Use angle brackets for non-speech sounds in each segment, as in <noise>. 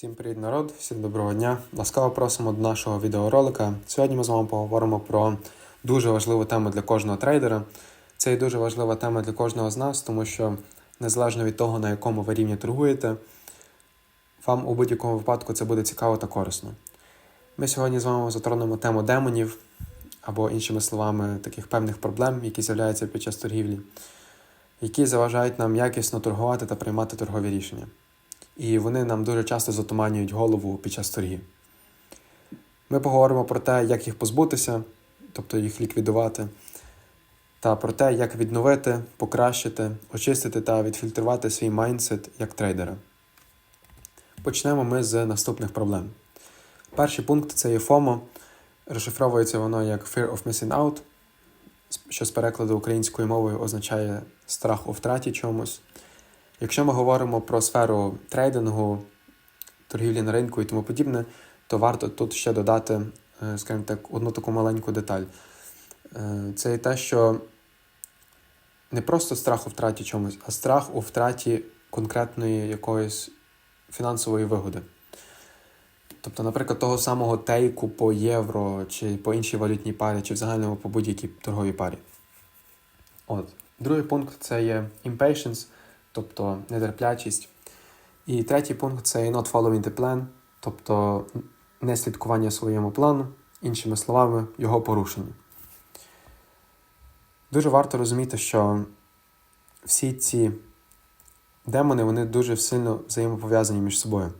Всім привіт, народ! Всім доброго дня! Ласкаво просимо до нашого відеоролика. Сьогодні ми з вами поговоримо про дуже важливу тему для кожного трейдера. Це і дуже важлива тема для кожного з нас, тому що незалежно від того, на якому ви рівні торгуєте, вам у будь-якому випадку це буде цікаво та корисно. Ми сьогодні з вами затронемо тему демонів, або, іншими словами, таких певних проблем, які з'являються під час торгівлі, які заважають нам якісно торгувати та приймати торгові рішення і вони нам дуже часто затуманюють голову під час торгів. Ми поговоримо про те, як їх позбутися, тобто їх ліквідувати, та про те, як відновити, покращити, очистити та відфільтрувати свій майндсет як трейдера. Почнемо ми з наступних проблем. Перший пункт це є FOMO. Розшифровується воно як Fear of Missing Out, що з перекладу українською мовою означає страх у втраті чомусь. Якщо ми говоримо про сферу трейдингу, торгівлі на ринку і тому подібне, то варто тут ще додати, е, скажімо так, одну таку маленьку деталь. Е, Це і те, що не просто страх у втраті чомусь, а страх у втраті конкретної якоїсь фінансової вигоди. Тобто, наприклад, того самого тейку по євро, чи по іншій валютній парі, чи в загальному по будь-якій торговій парі. От. Другий пункт це є impatience тобто нетерплячість. І третій пункт це not following the plan, тобто не слідкування своєму плану, іншими словами, його порушення. Дуже варто розуміти, що всі ці демони вони дуже сильно взаємопов'язані між собою.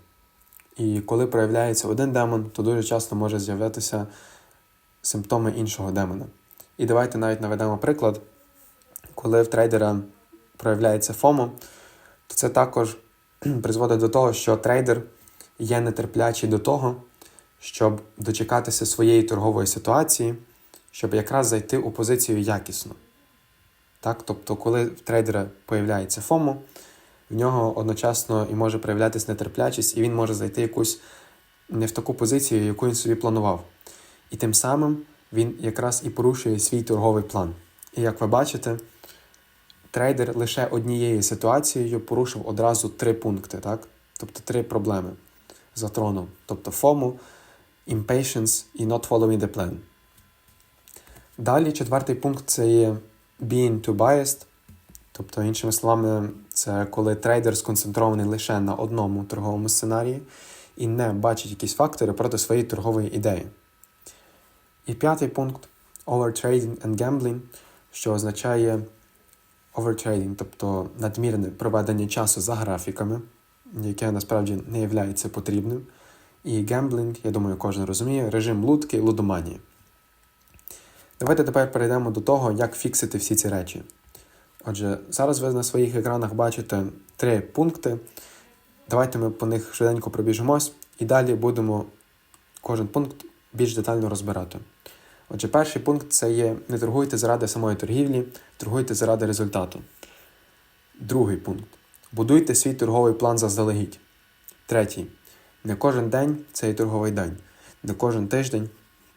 І коли проявляється один демон, то дуже часто може з'являтися симптоми іншого демона. І давайте навіть наведемо приклад, коли в трейдера проявляється ФОМО, то це також <clears throat> призводить до того, що трейдер є нетерплячий до того, щоб дочекатися своєї торгової ситуації, щоб якраз зайти у позицію якісно. Так? Тобто, коли в трейдера появляється ФОМО, в нього одночасно і може проявлятися нетерплячість, і він може зайти якусь не в таку позицію, яку він собі планував. І тим самим він якраз і порушує свій торговий план. І як ви бачите, трейдер лише однією ситуацією порушив одразу три пункти, так? тобто три проблеми затронув. Тобто FOMO, impatience і not following the plan. Далі четвертий пункт це є being too biased. Тобто, іншими словами, це коли трейдер сконцентрований лише на одному торговому сценарії і не бачить якісь фактори проти своєї торгової ідеї. І п'ятий пункт overtrading and gambling, що означає overtrading, тобто надмірне проведення часу за графіками, яке насправді не є потрібним. І гемблінг, я думаю, кожен розуміє, режим лутки лудоманії. Давайте тепер перейдемо до того, як фіксити всі ці речі. Отже, зараз ви на своїх екранах бачите три пункти. Давайте ми по них швиденько пробіжимось і далі будемо кожен пункт більш детально розбирати. Отже, перший пункт це є не торгуйте заради самої торгівлі, торгуйте заради результату. Другий пункт. Будуйте свій торговий план заздалегідь. Третій. Не кожен день це і торговий день. Не кожен тиждень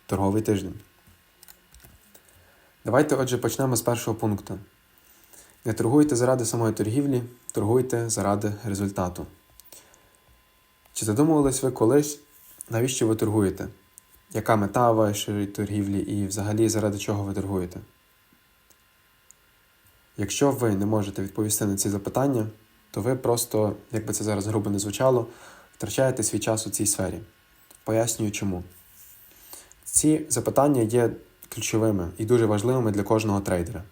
торговий тиждень. Давайте, отже, почнемо з першого пункту. Не торгуйте заради самої торгівлі, торгуйте заради результату. Чи задумувались ви колись, навіщо ви торгуєте? Яка мета вашої торгівлі і взагалі заради чого ви торгуєте? Якщо ви не можете відповісти на ці запитання, то ви просто, як би це зараз грубо не звучало, втрачаєте свій час у цій сфері. Пояснюю чому. Ці запитання є ключовими і дуже важливими для кожного трейдера.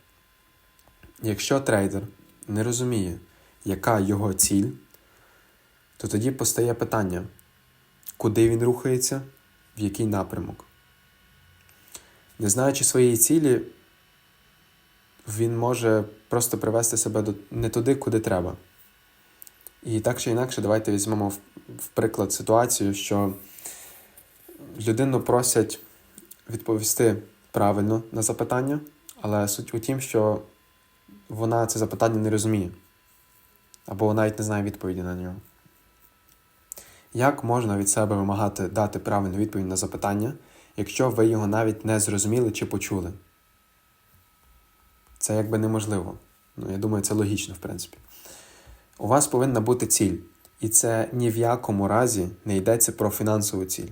Якщо трейдер не розуміє, яка його ціль, то тоді постає питання, куди він рухається в який напрямок. Не знаючи своєї цілі, він може просто привести себе до не туди, куди треба. І так чи інакше, давайте візьмемо в, приклад ситуацію, що людину просять відповісти правильно на запитання, але суть у тім, що вона це запитання не розуміє, або навіть не знає відповіді на нього. Як можна від себе вимагати дати правильну відповідь на запитання, якщо ви його навіть не зрозуміли чи почули? Це якби неможливо. Ну, я думаю, це логічно, в принципі. У вас повинна бути ціль. І це ні в якому разі не йдеться про фінансову ціль.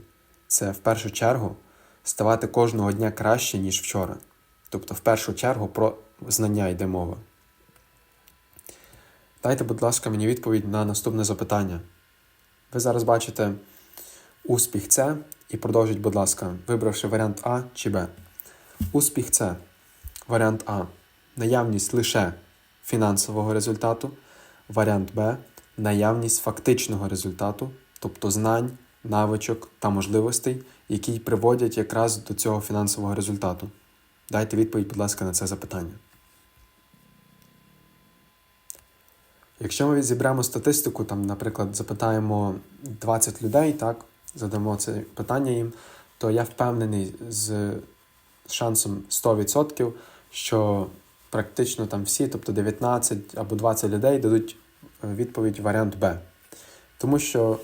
Це в першу чергу ставати кожного дня краще, ніж вчора. Тобто, в першу чергу про знання йде мова. Дайте, будь ласка, мені відповідь на наступне запитання. Ви зараз бачите успіх це і продовжіть, будь ласка, вибравши варіант А чи Б. Успіх це варіант А. Наявність лише фінансового результату. Варіант Б. Наявність фактичного результату, тобто знань, навичок та можливостей, які приводять якраз до цього фінансового результату. Дайте відповідь, будь ласка, на це запитання. Якщо ми зіберемо статистику, там, наприклад, запитаємо 20 людей, так, задамо це питання їм, то я впевнений з шансом 100%, що практично там всі, тобто 19 або 20 людей, дадуть е, відповідь варіант Б. Тому що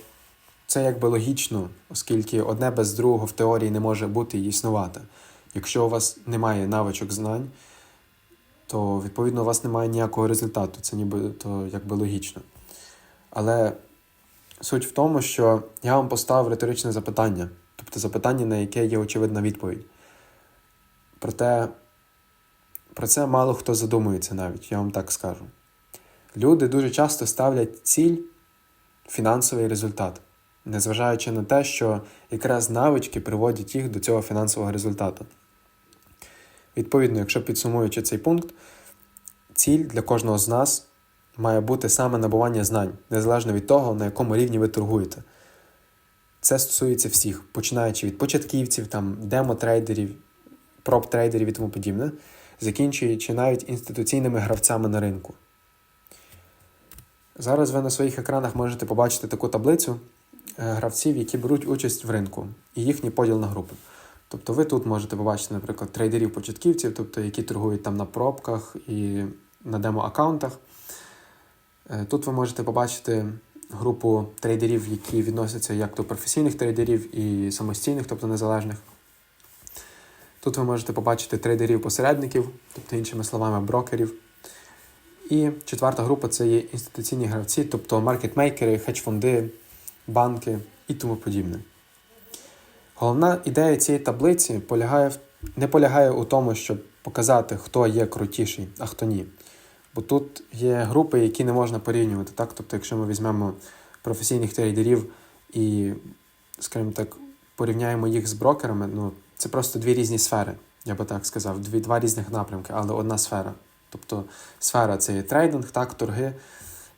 це якби логічно, оскільки одне без другого в теорії не може бути і існувати. Якщо у вас немає навичок знань, то відповідно у вас немає ніякого результату. Це ніби то якби логічно. Але суть в тому, що я вам поставив риторичне запитання, тобто запитання, на яке є очевидна відповідь. Проте про це мало хто задумується навіть, я вам так скажу. Люди дуже часто ставлять ціль фінансовий результат, незважаючи на те, що якраз навички приводять їх до цього фінансового результату. Відповідно, якщо підсумуючи цей пункт, ціль для кожного з нас має бути саме набування знань, незалежно від того, на якому рівні ви торгуєте. Це стосується всіх, починаючи від початківців, там, демо-трейдерів, проб-трейдерів і тому подібне, закінчуючи навіть інституційними гравцями на ринку. Зараз ви на своїх екранах можете побачити таку таблицю е, гравців, які беруть участь в ринку, і їхній поділ на групи. Тобто ви тут можете побачити, наприклад, трейдерів-початківців, тобто які торгують там на пробках і на демо-аккаунтах. Е, Тут ви можете побачити групу трейдерів, які відносяться як до професійних трейдерів і самостійних, тобто незалежних. Тут ви можете побачити трейдерів-посередників, тобто, іншими словами, брокерів. І четверта група це є інституційні гравці, тобто маркетмейкери, хедж-фонди, банки і тому подібне. Головна ідея цієї таблиці полягає в... не полягає у тому, щоб показати, хто є крутіший, а хто ні. Бо тут є групи, які не можна порівнювати. Так? Тобто, якщо ми візьмемо професійних трейдерів і, скажімо так, порівняємо їх з брокерами, ну, це просто дві різні сфери, я би так сказав, дві, два різних напрямки, але одна сфера. Тобто сфера це є трейдинг, так, торги,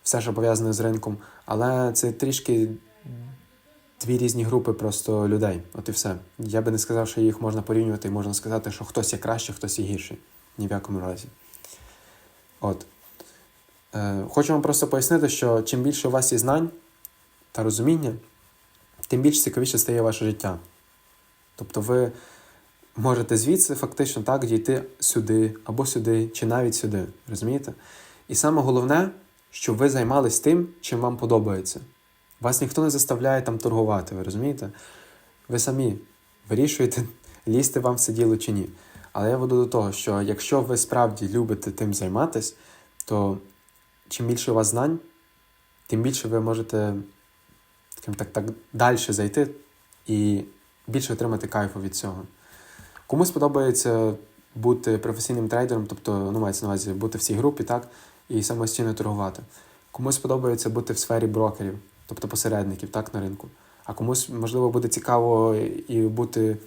все, що пов'язане з ринком, але це трішки дві різні групи просто людей. От і все. Я би не сказав, що їх можна порівнювати, і можна сказати, що хтось є краще, хтось є гірший. Ні в якому разі. От. Е, Хочу вам просто пояснити, що чим більше у вас є знань та розуміння, тим більш цікавіше стає ваше життя. Тобто ви можете звідси фактично так дійти сюди, або сюди, чи навіть сюди. Розумієте? І саме головне, щоб ви займались тим, чим вам подобається. Вас ніхто не заставляє там торгувати, ви розумієте? Ви самі вирішуєте, <laughs> лізти вам в це діло чи ні. Але я веду до того, що якщо ви справді любите тим займатись, то чим більше у вас знань, тим більше ви можете скажімо так, так далі зайти і більше отримати кайфу від цього. Комусь подобається бути професійним трейдером, тобто, ну, мається на увазі бути в цій групі, так, і самостійно торгувати. Комусь подобається бути в сфері брокерів, тобто посередників, так, на ринку. А комусь, можливо, буде цікаво і бути,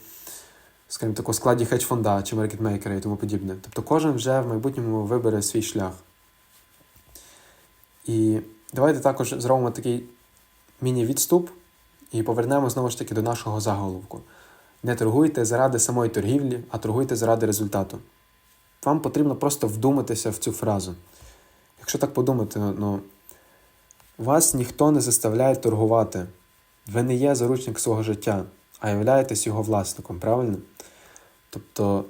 скажімо так, у складі хедж-фонда чи маркетмейкера і тому подібне. Тобто кожен вже в майбутньому вибере свій шлях. І давайте також зробимо такий міні-відступ і повернемо знову ж таки до нашого заголовку. Не торгуйте заради самої торгівлі, а торгуйте заради результату. Вам потрібно просто вдуматися в цю фразу. Якщо так подумати, ну, вас ніхто не заставляє торгувати. Ви не є заручник свого життя, а являєтесь його власником, правильно? Тобто,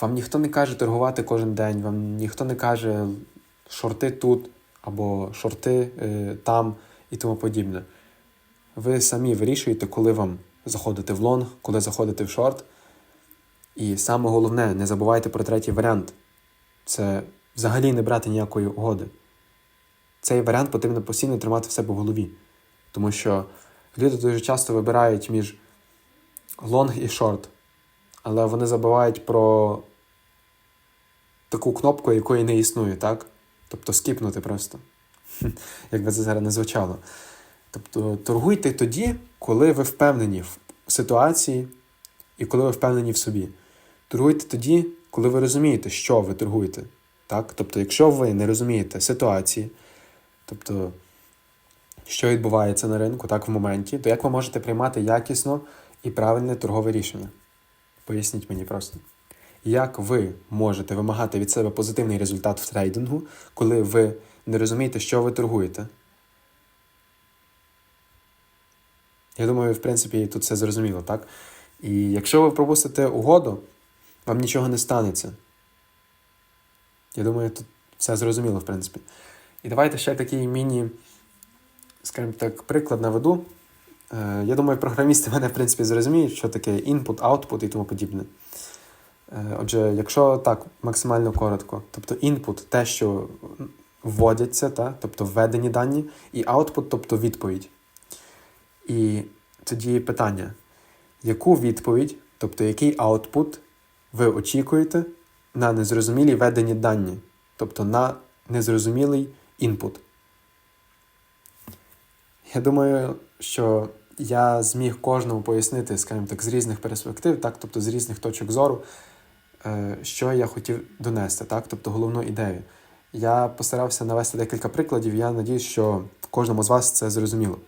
вам ніхто не каже торгувати кожен день, вам ніхто не каже шорти тут або шорти е, там і тому подібне. Ви самі вирішуєте, коли вам заходити в лонг, коли заходити в шорт. І саме головне, не забувайте про третій варіант це взагалі не брати ніякої угоди. Цей варіант потрібно постійно тримати в себе в голові. Тому що люди дуже часто вибирають між лонг і шорт, але вони забувають про таку кнопку, якої не існує, так? Тобто скіпнути просто. <laughs> Як би це зараз не звучало. Тобто торгуйте тоді, коли ви впевнені в ситуації і коли ви впевнені в собі. Торгуйте тоді, коли ви розумієте, що ви торгуєте. Так? Тобто, якщо ви не розумієте ситуації, тобто, що відбувається на ринку так, в моменті, то як ви можете приймати якісно і правильне торгове рішення? Поясніть мені просто. Як ви можете вимагати від себе позитивний результат в трейдингу, коли ви не розумієте, що ви торгуєте? Я думаю, в принципі, тут все зрозуміло, так? І якщо ви пропустите угоду, вам нічого не станеться. Я думаю, тут все зрозуміло, в принципі. І давайте ще такий міні, скажімо так, приклад наведу. Е, Я думаю, програмісти мене, в принципі, зрозуміють, що таке input, output і тому подібне. Е, Отже, якщо так максимально коротко, тобто input те, що вводяться, та, тобто введені дані, і output, тобто відповідь. І тоді питання: яку відповідь, тобто який output ви очікуєте на незрозумілі введені дані, тобто на незрозумілий input? Я думаю, що я зміг кожному пояснити, скажімо так, з різних перспектив, так, тобто з різних точок зору, е, що я хотів донести, так, тобто головну ідею. Я постарався навести декілька прикладів, я надіюсь, що кожному з вас це зрозуміло.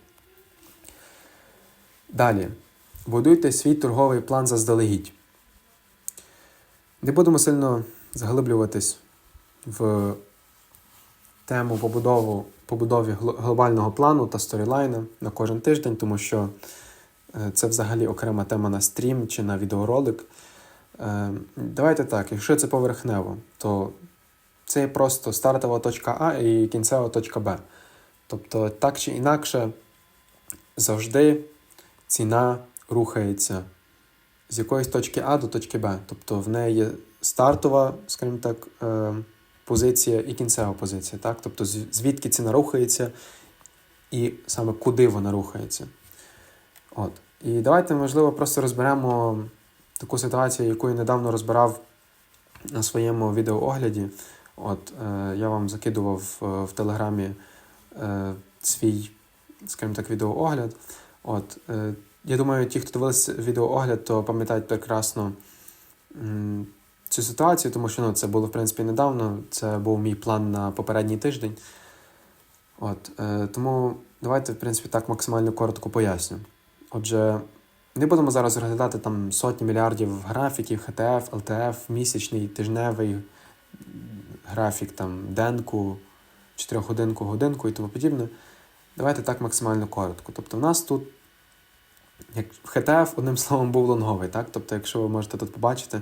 Далі. Будуйте свій торговий план заздалегідь. Не будемо сильно заглиблюватись в тему побудову, побудові глобального плану та сторілайна на кожен тиждень, тому що е, це взагалі окрема тема на стрім чи на відеоролик. Е, Давайте так, якщо це поверхнево, то це є просто стартова точка А і кінцева точка Б. Тобто, так чи інакше, завжди ціна рухається з якоїсь точки А до точки Б. Тобто в неї є стартова, скажімо так, е, позиція і кінцева позиція. Так? Тобто звідки ціна рухається і саме куди вона рухається. От. І давайте, можливо, просто розберемо таку ситуацію, яку я недавно розбирав на своєму відеоогляді. От, е, я вам закидував е, в Телеграмі е, свій, скажімо так, відеоогляд. От, е, я думаю, ті, хто дивилися відеоогляд, то пам'ятають прекрасно цю ситуацію, тому що ну, це було, в принципі, недавно. Це був мій план на попередній тиждень. От, е, тому давайте, в принципі, так максимально коротко поясню. Отже, не будемо зараз розглядати там сотні мільярдів графіків, ХТФ, ЛТФ, місячний, тижневий графік, там, денку, чотирьохгодинку, годинку і тому подібне. Давайте так максимально коротко. Тобто, в нас тут, як ХТФ, одним словом, був лонговий. Так? Тобто, якщо ви можете тут побачити,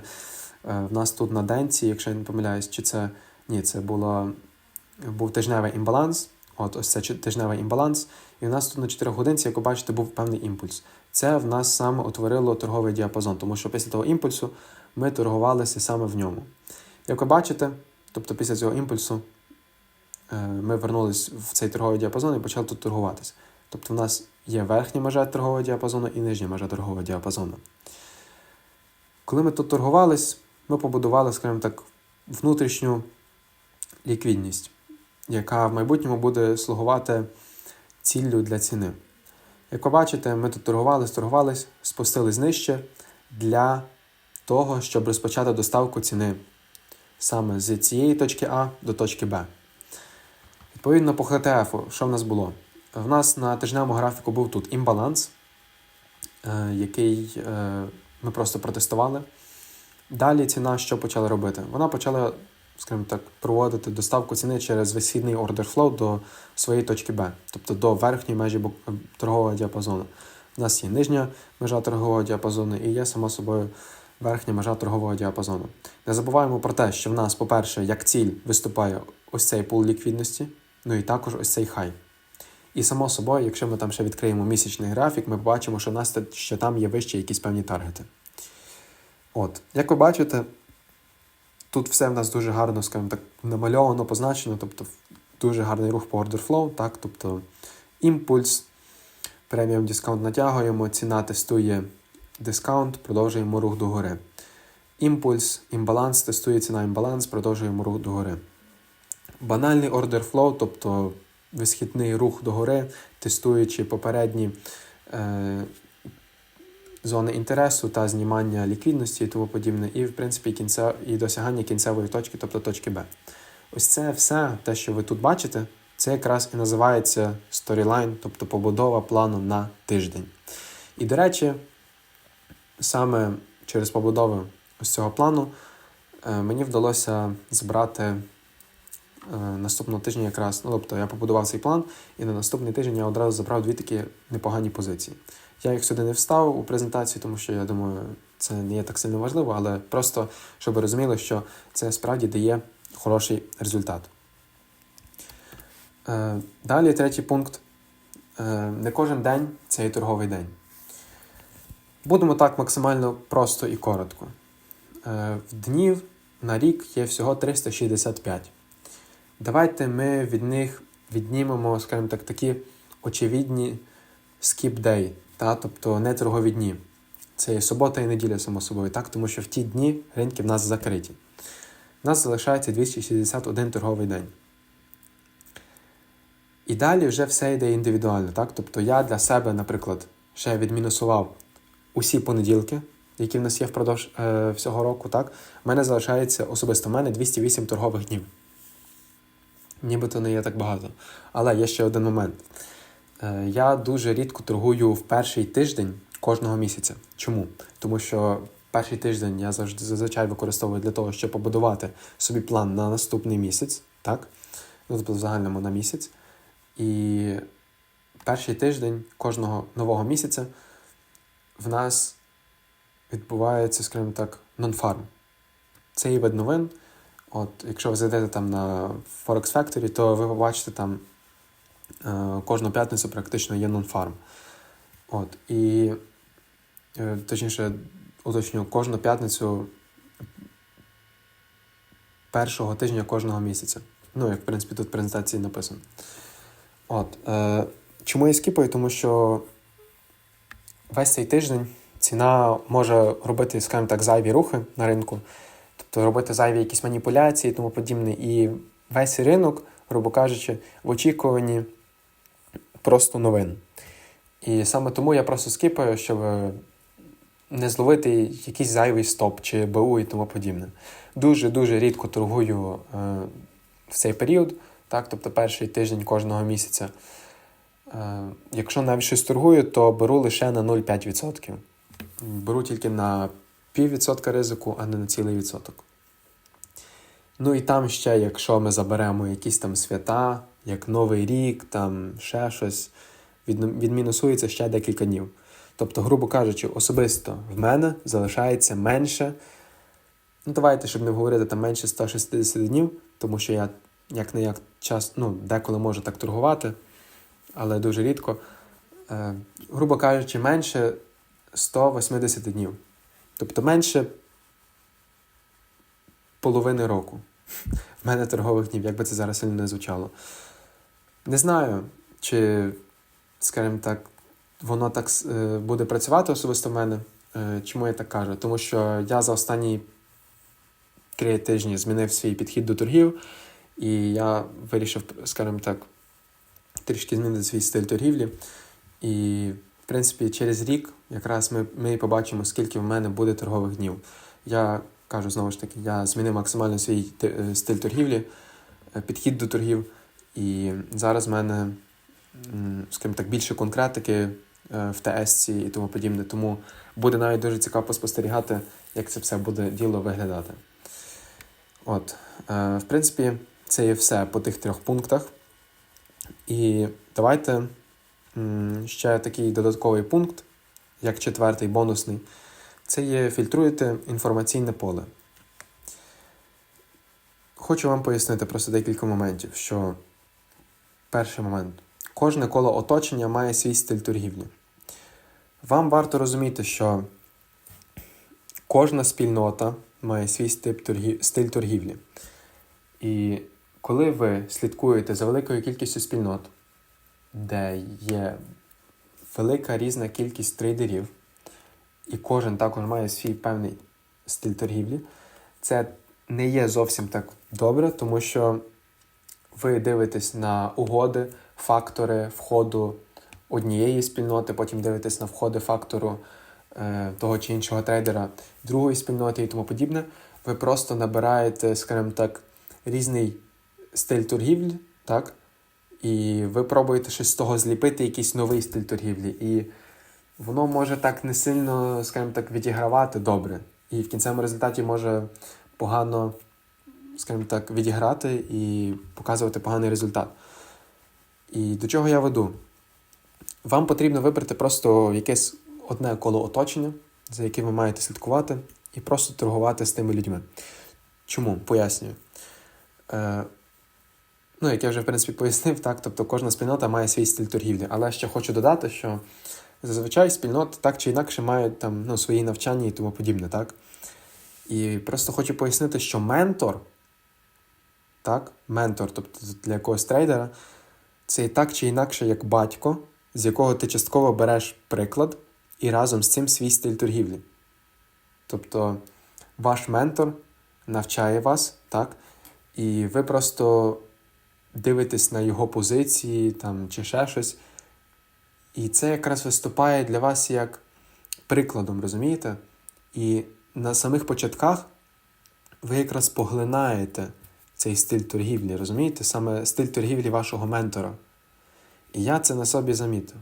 в нас тут на денці, якщо я не помиляюсь, чи це ні, це було, був тижневий імбаланс. От ось це тижневий імбаланс. І у нас тут на 4 годинці, як ви бачите, був певний імпульс. Це в нас саме утворило торговий діапазон, тому що після того імпульсу ми торгувалися саме в ньому. Як ви бачите, тобто після цього імпульсу е, ми вернулись в цей торговий діапазон і почали тут торгуватися. Тобто в нас є верхня межа торгового діапазону і нижня межа торгового діапазону. Коли ми тут торгувались, ми побудували, скажімо так, внутрішню ліквідність, яка в майбутньому буде слугувати ціллю для ціни. Як ви бачите, ми тут торгувались, торгувались, спустились нижче для того, щоб розпочати доставку ціни саме з цієї точки А до точки Б. Відповідно, по ХТФ, що в нас було? В нас на тижневому графіку був тут імбаланс, е, який е, ми просто протестували. Далі ціна що почала робити? Вона почала, скажімо так, проводити доставку ціни через висхідний order flow до своєї точки Б, тобто до верхньої межі е, торгового діапазону. У нас є нижня межа торгового діапазону і є, само собою, верхня межа торгового діапазону. Не забуваємо про те, що в нас, по-перше, як ціль виступає ось цей пул ліквідності, ну і також ось цей хай. І само собою, якщо ми там ще відкриємо місячний графік, ми побачимо, що в нас що там є вищі якісь певні таргети. От, як ви бачите, тут все в нас дуже гарно, скажімо так, намальовано, позначено, тобто дуже гарний рух по order flow, так, тобто імпульс, преміум дискаунт натягуємо, ціна тестує дискаунт, продовжуємо рух догори. Імпульс, імбаланс, тестує ціна імбаланс, продовжуємо рух догори. Банальний order flow, тобто висхідний рух догори, тестуючи попередні е, зони інтересу та знімання ліквідності і тому подібне, і, в принципі, кінця, і досягання кінцевої точки, тобто точки Б. Ось це все, те, що ви тут бачите, це якраз і називається сторілайн, тобто побудова плану на тиждень. І, до речі, саме через побудову ось цього плану е, мені вдалося збирати е, наступного тижня якраз. Ну, тобто я побудував цей план, і на наступний тиждень я одразу забрав дві такі непогані позиції. Я їх сюди не вставив у презентацію, тому що я думаю, це не є так сильно важливо, але просто щоб ви розуміли, що це справді дає хороший результат. Е, Далі третій пункт. Е, Не кожен день це є торговий день. Будемо так максимально просто і коротко. Е, В днів на рік є всього 365. Давайте ми від них віднімемо, скажімо так, такі очевидні skip-day, та, тобто не торгові дні. Це є субота і неділя, само собою, так, тому що в ті дні ринки в нас закриті. У нас залишається 261 торговий день. І далі вже все йде індивідуально. Так? Тобто я для себе, наприклад, ще відмінусував усі понеділки, які в нас є впродовж е, всього року. Так? У мене залишається особисто в мене 208 торгових днів. Нібито не є так багато. Але є ще один момент. Е, я дуже рідко торгую в перший тиждень кожного місяця. Чому? Тому що перший тиждень я завжди зазвичай використовую для того, щоб побудувати собі план на наступний місяць, так? Ну, тобто в загальному на місяць. І перший тиждень кожного нового місяця в нас відбувається, скажімо так, нон-фарм. Це є вид новин. От, якщо ви зайдете там на Forex Factory, то ви побачите там кожну п'ятницю практично є нон-фарм. От, і е, точніше, уточню, кожну п'ятницю першого тижня кожного місяця. Ну, як в принципі тут в презентації написано. От, е, чому я скіпаю? Тому що весь цей тиждень ціна може робити, скажімо так, зайві рухи на ринку, тобто робити зайві якісь маніпуляції і тому подібне. І весь ринок, грубо кажучи, в очікуванні просто новин. І саме тому я просто скіпаю, щоб не зловити якийсь зайвий стоп чи БУ і тому подібне. Дуже-дуже рідко торгую е, в цей період, так, тобто перший тиждень кожного місяця. Е, якщо навіть щось торгую, то беру лише на 0,5%. Беру тільки на піввідсотка ризику, а не на цілий відсоток. Ну і там ще, якщо ми заберемо якісь там свята, як Новий рік, там ще щось, від, відмінусується ще декілька днів. Тобто, грубо кажучи, особисто в мене залишається менше. Ну, давайте, щоб не говорити там менше 160 днів, тому що я як не як час, ну, деколи можу так торгувати, але дуже рідко. Е, грубо кажучи, менше 180 днів. Тобто менше половини року. <laughs> В мене торгових днів, як би це зараз не звучало. Не знаю, чи, скажімо так, воно так е, буде працювати особисто в мене. Е, чому я так кажу? Тому що я за останні три тижні змінив свій підхід до торгів, і я вирішив, скажімо так, трішки змінити свій стиль торгівлі. І, в принципі, через рік якраз ми, ми побачимо, скільки в мене буде торгових днів. Я кажу знову ж таки, я змінив максимально свій е, стиль торгівлі, підхід до торгів. І зараз в мене, скажімо так, більше конкретики в ТС і тому подібне. Тому буде навіть дуже цікаво спостерігати, як це все буде діло виглядати. От, в принципі, це є все по тих трьох пунктах. І давайте ще такий додатковий пункт, як четвертий бонусний, це є фільтруєте інформаційне поле. Хочу вам пояснити просто декілька моментів, що перший момент. Кожне коло оточення має свій стиль торгівлі. Вам варто розуміти, що кожна спільнота має свій стиль торгівлі. І коли ви слідкуєте за великою кількістю спільнот, де є велика різна кількість трейдерів, і кожен також має свій певний стиль торгівлі, це не є зовсім так добре, тому що ви дивитесь на угоди, фактори входу однієї спільноти, потім дивитесь на входи фактору е, того чи іншого трейдера другої спільноти і тому подібне. Ви просто набираєте, скажімо так, різний стиль торгівлі, так? І ви пробуєте щось з того зліпити, якийсь новий стиль торгівлі. І воно може так не сильно, скажімо так, відігравати добре. І в кінцевому результаті може погано, скажімо так, відіграти і показувати поганий результат. І до чого я веду? Вам потрібно вибрати просто якесь одне коло оточення, за яким ви маєте слідкувати, і просто торгувати з тими людьми. Чому? Пояснюю. Е, ну, як я вже в принципі пояснив, так, тобто кожна спільнота має свій стиль торгівлі. Але ще хочу додати, що зазвичай спільноти так чи інакше мають там, ну, свої навчання і тому подібне. так? І просто хочу пояснити, що ментор, так, ментор, тобто для якогось трейдера, це і так чи інакше як батько, з якого ти частково береш приклад і разом з цим свій стиль торгівлі. Тобто ваш ментор навчає вас, так? І ви просто дивитесь на його позиції там, чи ще щось. І це якраз виступає для вас як прикладом, розумієте? І на самих початках ви якраз поглинаєте цей стиль торгівлі, розумієте? Саме стиль торгівлі вашого ментора. І я це на собі замітив.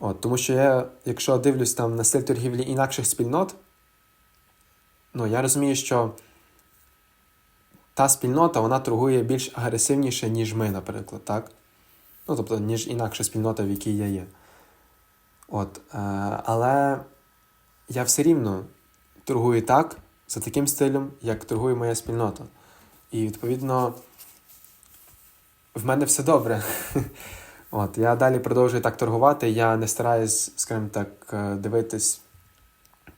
От, Тому що я, якщо дивлюсь там на стиль торгівлі інакших спільнот, ну, я розумію, що та спільнота вона торгує більш агресивніше, ніж ми, наприклад, так? Ну, тобто, ніж інакша спільнота, в якій я є. От, е, Але я все рівно торгую так, за таким стилем, як торгує моя спільнота. І, відповідно, в мене все добре. <laughs> От, Я далі продовжую так торгувати. Я не стараюсь, скажімо так, е, дивитись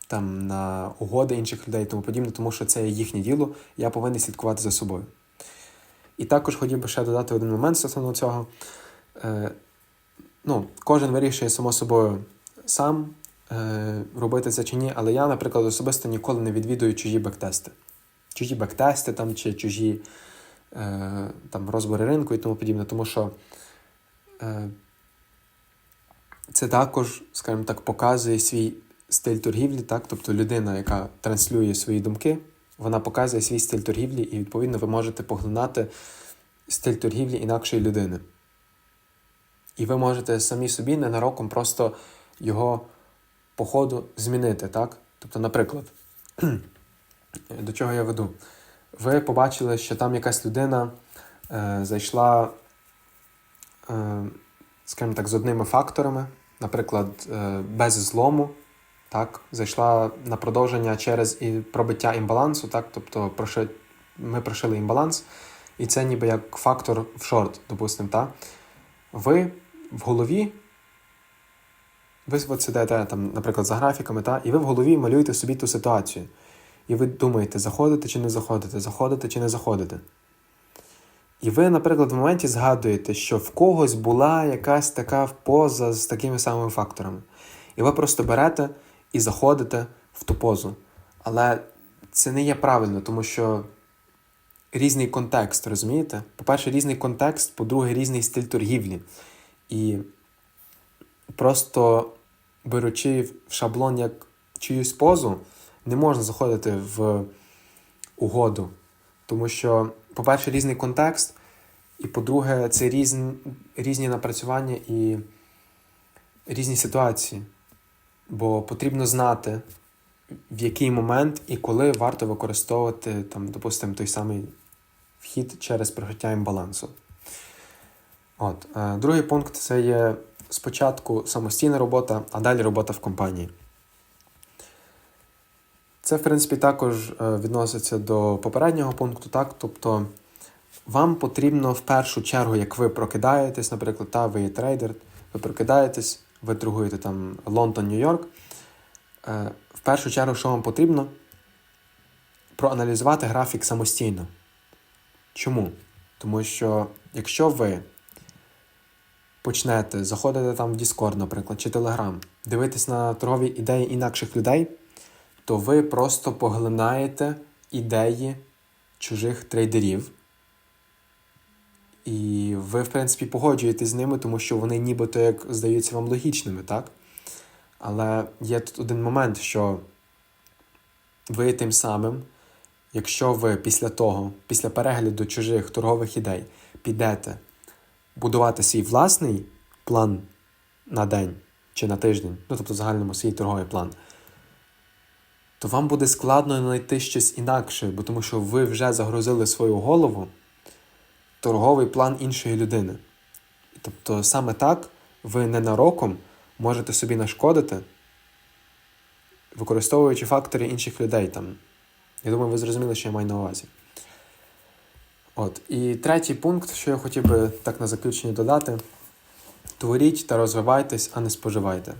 там на угоди інших людей і тому подібне, тому що це їхнє діло, я повинен слідкувати за собою. І також хотів би ще додати один момент стосовно цього. Е, ну, Кожен вирішує, само собою, сам е, робити це чи ні, але я, наприклад, особисто ніколи не відвідую чужі бектести. Чужі бектести там, чи чужі е, там, розбори ринку і тому подібне, тому що е, це також, скажімо так, показує свій стиль торгівлі, так? тобто людина, яка транслює свої думки, вона показує свій стиль торгівлі, і, відповідно, ви можете поглинати стиль торгівлі інакшої людини. І ви можете самі собі ненароком просто його по ходу змінити, так? Тобто, наприклад, <clears throat> до чого я веду? Ви побачили, що там якась людина е, зайшла, е, скажімо так, з одними факторами, наприклад, е, без злому, так, зайшла на продовження через і пробиття імбалансу, так, тобто проши, ми прошили імбаланс, і це ніби як фактор в шорт, допустимо, так. Ви в голові, ви от сидите, там, наприклад, за графіками, та, і ви в голові малюєте собі ту ситуацію. І ви думаєте, заходите чи не заходите, заходите чи не заходите. І ви, наприклад, в моменті згадуєте, що в когось була якась така поза з такими самими факторами. І ви просто берете і заходите в ту позу. Але це не є правильно, тому що різний контекст, розумієте? По-перше, різний контекст, по-друге, різний стиль торгівлі. І просто беручи в шаблон як чиюсь позу, не можна заходити в угоду. Тому що, по-перше, різний контекст, і по-друге, це різні, різні напрацювання і різні ситуації. Бо потрібно знати, в який момент і коли варто використовувати, там, допустимо, той самий вхід через пригаття імбалансу. От. Е, Другий пункт це є спочатку самостійна робота, а далі робота в компанії. Це, в принципі, також е, відноситься до попереднього пункту, так? Тобто вам потрібно в першу чергу, як ви прокидаєтесь, наприклад, та, ви є трейдер, ви прокидаєтесь, ви торгуєте там Лондон, Нью-Йорк. Е, В першу чергу, що вам потрібно? Проаналізувати графік самостійно. Чому? Тому що якщо ви почнете заходити там в Discord, наприклад, чи Telegram, дивитись на торгові ідеї інакших людей, то ви просто поглинаєте ідеї чужих трейдерів. І ви, в принципі, погоджуєтесь з ними, тому що вони нібито як здаються вам логічними, так? Але є тут один момент, що ви тим самим, якщо ви після того, після перегляду чужих торгових ідей, підете будувати свій власний план на день чи на тиждень, ну тобто в загальному свій торговий план, то вам буде складно знайти щось інакше, бо тому що ви вже загрузили свою голову торговий план іншої людини. Тобто саме так ви ненароком можете собі нашкодити, використовуючи фактори інших людей там. Я думаю, ви зрозуміли, що я маю на увазі. От. І третій пункт, що я хотів би так на заключення додати: творіть та розвивайтесь, а не споживайте.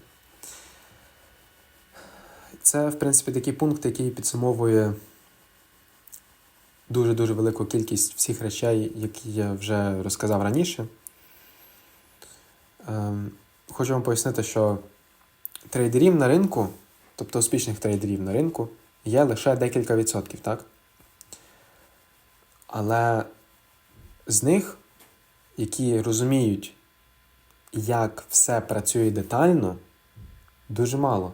Це, в принципі, такий пункт, який підсумовує дуже-дуже велику кількість всіх речей, які я вже розказав раніше. Ем, Хочу вам пояснити, що трейдерів на ринку, тобто успішних трейдерів на ринку, є лише декілька відсотків, так? Але з них, які розуміють, як все працює детально, дуже мало.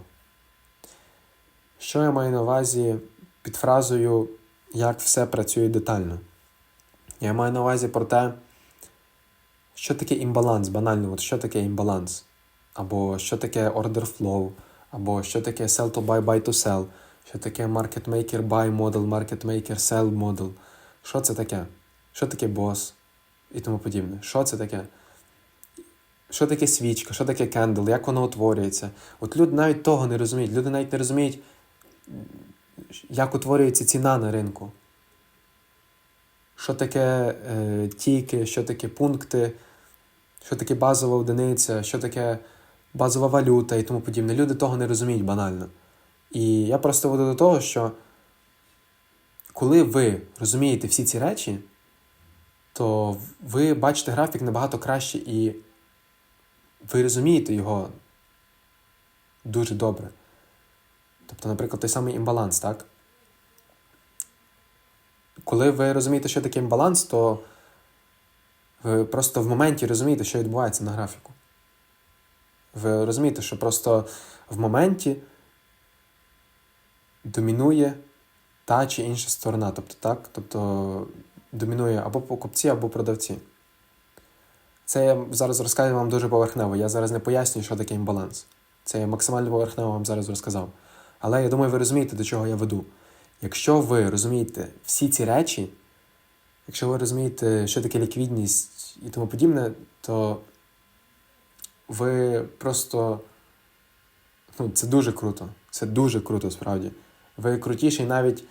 Що я маю на увазі під фразою як все працює детально? Я маю на увазі про те, що таке імбаланс, банально, от що таке імбаланс, або що таке order flow, або що таке sell to buy, buy to sell, що таке market maker buy model, market maker sell model. Що це таке? Що таке бос і тому подібне? Що це таке? Що таке свічка, що таке кендл, як воно утворюється? От люди навіть того не розуміють. Люди навіть не розуміють, як утворюється ціна на ринку. Що таке е, тіки, що таке пункти, що таке базова одиниця, що таке базова валюта і тому подібне. Люди того не розуміють банально. І я просто веду до того, що коли ви розумієте всі ці речі, то ви бачите графік набагато краще і ви розумієте його дуже добре. Тобто, наприклад, той самий імбаланс, так? Коли ви розумієте, що таке імбаланс, то ви просто в моменті розумієте, що відбувається на графіку. Ви розумієте, що просто в моменті домінує та чи інша сторона. Тобто, так? Тобто домінує або покупці, або продавці. Це я зараз розказую вам дуже поверхнево. Я зараз не пояснюю, що таке імбаланс. Це я максимально поверхнево вам зараз розказав. Але я думаю, ви розумієте, до чого я веду. Якщо ви розумієте всі ці речі, якщо ви розумієте, що таке ліквідність і тому подібне, то ви просто. Ну, це дуже круто. Це дуже круто, справді. Ви крутіший навіть,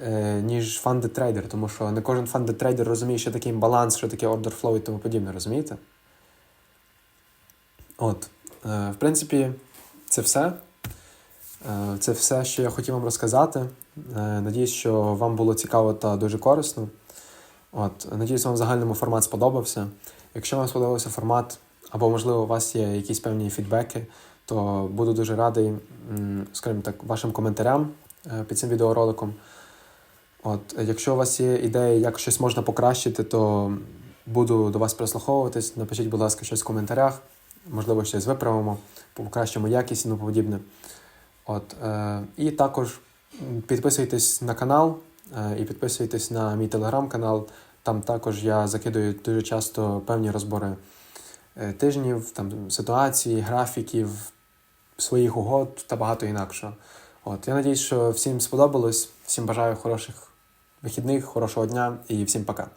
е, ніж фандед трейдер, тому що не кожен фандед трейдер розуміє, що таке імбаланс, що таке order flow і тому подібне, розумієте? От. Е, в принципі, це все. Е, Це все, що я хотів вам розказати. Е, Надіюсь, що вам було цікаво та дуже корисно. От, Надіюсь, вам в загальному формат сподобався. Якщо вам сподобався формат, або, можливо, у вас є якісь певні фідбеки, то буду дуже радий, скажімо так, вашим коментарям е, під цим відеороликом. От, якщо у вас є ідеї, як щось можна покращити, то буду до вас прислуховуватись. Напишіть, будь ласка, щось в коментарях. Можливо, щось виправимо, покращимо якість і тому подібне. От, е, і також підписуйтесь на канал е, і підписуйтесь на мій телеграм-канал. Там також я закидую дуже часто певні розбори е, тижнів, там, ситуацій, графіків, своїх угод та багато інакшого. От, я надіюсь, що всім сподобалось. Всім бажаю хороших вихідних, хорошого дня і всім пока.